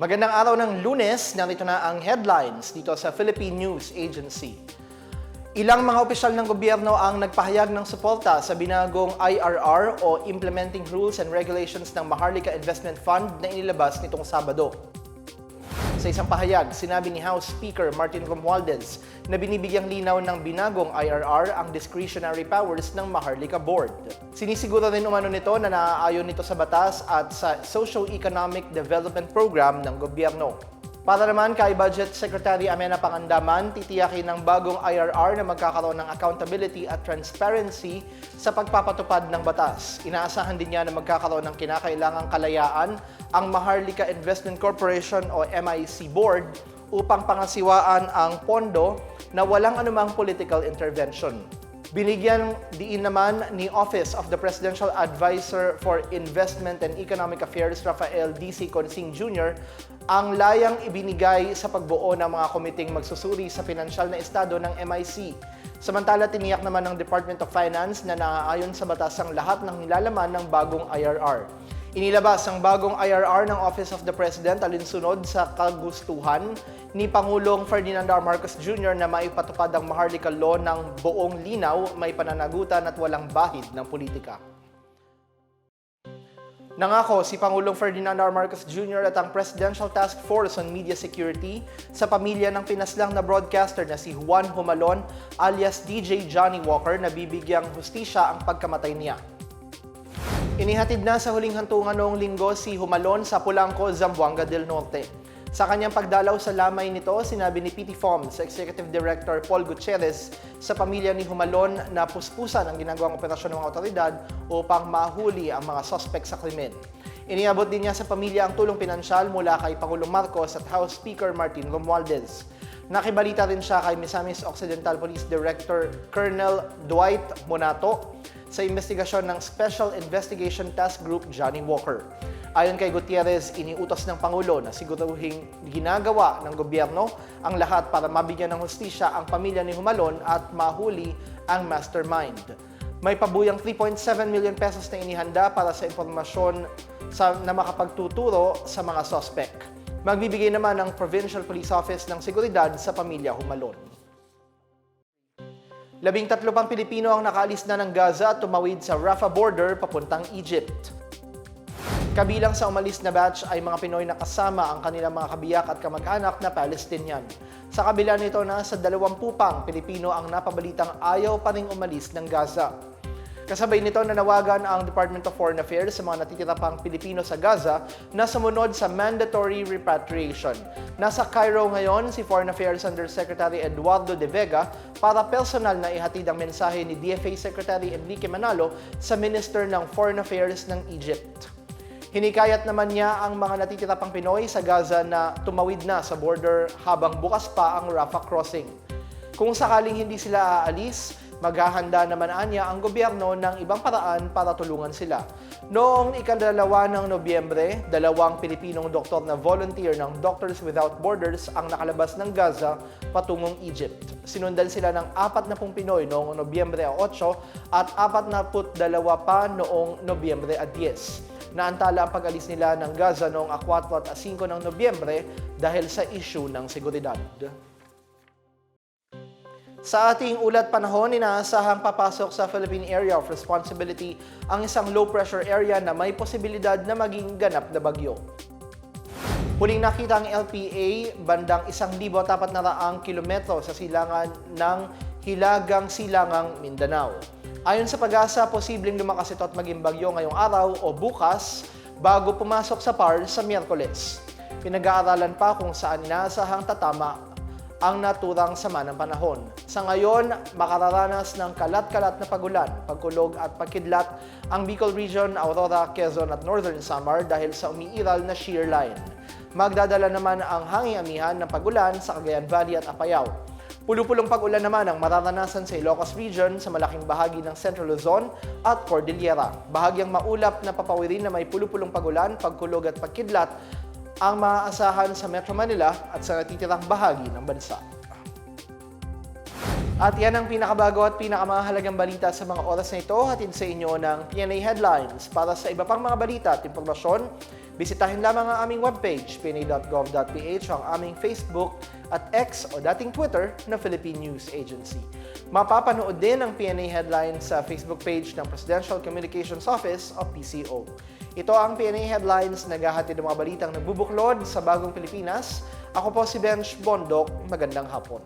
Magandang araw ng lunes, narito na ang headlines dito sa Philippine News Agency. Ilang mga opisyal ng gobyerno ang nagpahayag ng suporta sa binagong IRR o Implementing Rules and Regulations ng Maharlika Investment Fund na inilabas nitong Sabado. Sa isang pahayag, sinabi ni House Speaker Martin Romualdez na binibigyang linaw ng binagong IRR ang discretionary powers ng Maharlika Board. Sinisiguro rin umano nito na naaayon nito sa batas at sa Socio-Economic Development Program ng gobyerno. Para naman kay Budget Secretary Amena Pangandaman, titiyakin ng bagong IRR na magkakaroon ng accountability at transparency sa pagpapatupad ng batas. Inaasahan din niya na magkakaroon ng kinakailangang kalayaan ang Maharlika Investment Corporation o MIC Board upang pangasiwaan ang pondo na walang anumang political intervention. Binigyan diin naman ni Office of the Presidential Advisor for Investment and Economic Affairs, Rafael D.C. Consing Jr., ang layang ibinigay sa pagbuo ng mga komiting magsusuri sa pinansyal na estado ng MIC. Samantala, tiniyak naman ng Department of Finance na naaayon sa batas ang lahat ng nilalaman ng bagong IRR. Inilabas ang bagong IRR ng Office of the President alinsunod sa kagustuhan ni Pangulong Ferdinand R. Marcos Jr. na maipatupad ang Maharlika Law ng buong linaw, may pananagutan at walang bahid ng politika. Nangako si Pangulong Ferdinand R. Marcos Jr. at ang Presidential Task Force on Media Security sa pamilya ng pinaslang na broadcaster na si Juan Humalon alias DJ Johnny Walker na bibigyang hustisya ang pagkamatay niya. Inihatid na sa huling hantungan noong linggo si Humalon sa Polanco, Zamboanga del Norte. Sa kanyang pagdalaw sa lamay nito, sinabi ni PT FOM sa Executive Director Paul Gutierrez sa pamilya ni Humalon na puspusan ang ginagawang operasyon ng mga otoridad upang mahuli ang mga sospek sa krimen. Iniabot din niya sa pamilya ang tulong pinansyal mula kay Pangulong Marcos at House Speaker Martin Romualdez. Nakibalita rin siya kay Misamis Occidental Police Director Colonel Dwight Monato sa investigasyon ng Special Investigation Task Group Johnny Walker. Ayon kay Gutierrez, iniutos ng Pangulo na siguruhing ginagawa ng gobyerno ang lahat para mabigyan ng hustisya ang pamilya ni Humalon at mahuli ang mastermind. May pabuyang 3.7 million pesos na inihanda para sa impormasyon sa, na makapagtuturo sa mga sospek. Magbibigay naman ang Provincial Police Office ng seguridad sa pamilya Humalon. Labing tatlo pang Pilipino ang nakaalis na ng Gaza at tumawid sa Rafah border papuntang Egypt. Kabilang sa umalis na batch ay mga Pinoy na kasama ang kanilang mga kabiyak at kamag-anak na Palestinian. Sa kabila nito, nasa 20 pang Pilipino ang napabalitang ayaw pa ring umalis ng Gaza. Kasabay nito, nanawagan ang Department of Foreign Affairs sa mga natitira Pilipino sa Gaza na sumunod sa mandatory repatriation. Nasa Cairo ngayon si Foreign Affairs Undersecretary Eduardo De Vega para personal na ihatid ang mensahe ni DFA Secretary Enrique Manalo sa Minister ng Foreign Affairs ng Egypt. Hinikayat naman niya ang mga natitira Pinoy sa Gaza na tumawid na sa border habang bukas pa ang Rafah crossing. Kung sakaling hindi sila aalis, maghahanda naman anya ang gobyerno ng ibang paraan para tulungan sila. Noong ikadalawa ng Nobyembre, dalawang Pilipinong doktor na volunteer ng Doctors Without Borders ang nakalabas ng Gaza patungong Egypt. Sinundan sila ng 40 Pinoy noong Nobyembre 8 at 42 pa noong Nobyembre 10 naantala ang pag-alis nila ng Gaza noong 4 at 5 ng Nobyembre dahil sa issue ng seguridad. Sa ating ulat panahon, inaasahang papasok sa Philippine Area of Responsibility ang isang low-pressure area na may posibilidad na maging ganap na bagyo. Huling nakita ang LPA bandang 1,400 kilometro sa silangan ng Hilagang Silangang Mindanao. Ayon sa pag-asa, posibleng lumakas ito at maging bagyo ngayong araw o bukas bago pumasok sa PAR sa Miyerkules. Pinag-aaralan pa kung saan inaasahang tatama ang naturang sama ng panahon. Sa ngayon, makararanas ng kalat-kalat na pagulan, pagkulog at pagkidlat ang Bicol Region, Aurora, Quezon at Northern Samar dahil sa umiiral na shear line. Magdadala naman ang hangin-amihan ng pagulan sa Cagayan Valley at Apayao. Pulupulong pag-ulan naman ang mararanasan sa Ilocos Region sa malaking bahagi ng Central Luzon at Cordillera. Bahagyang maulap na papawirin na may pulupulong pagulan, pagkulog at pagkidlat ang maaasahan sa Metro Manila at sa natitirang bahagi ng bansa. At yan ang pinakabago at pinakamahalagang balita sa mga oras na ito. Hatid sa inyo ng PNA Headlines. Para sa iba pang mga balita at impormasyon, Bisitahin lamang ang aming webpage, pna.gov.ph, ang aming Facebook at X o dating Twitter na Philippine News Agency. Mapapanood din ang PNA headlines sa Facebook page ng Presidential Communications Office o PCO. Ito ang PNA Headlines, naghahatid ng mga balitang nagbubuklod sa bagong Pilipinas. Ako po si Bench Bondok. Magandang hapon.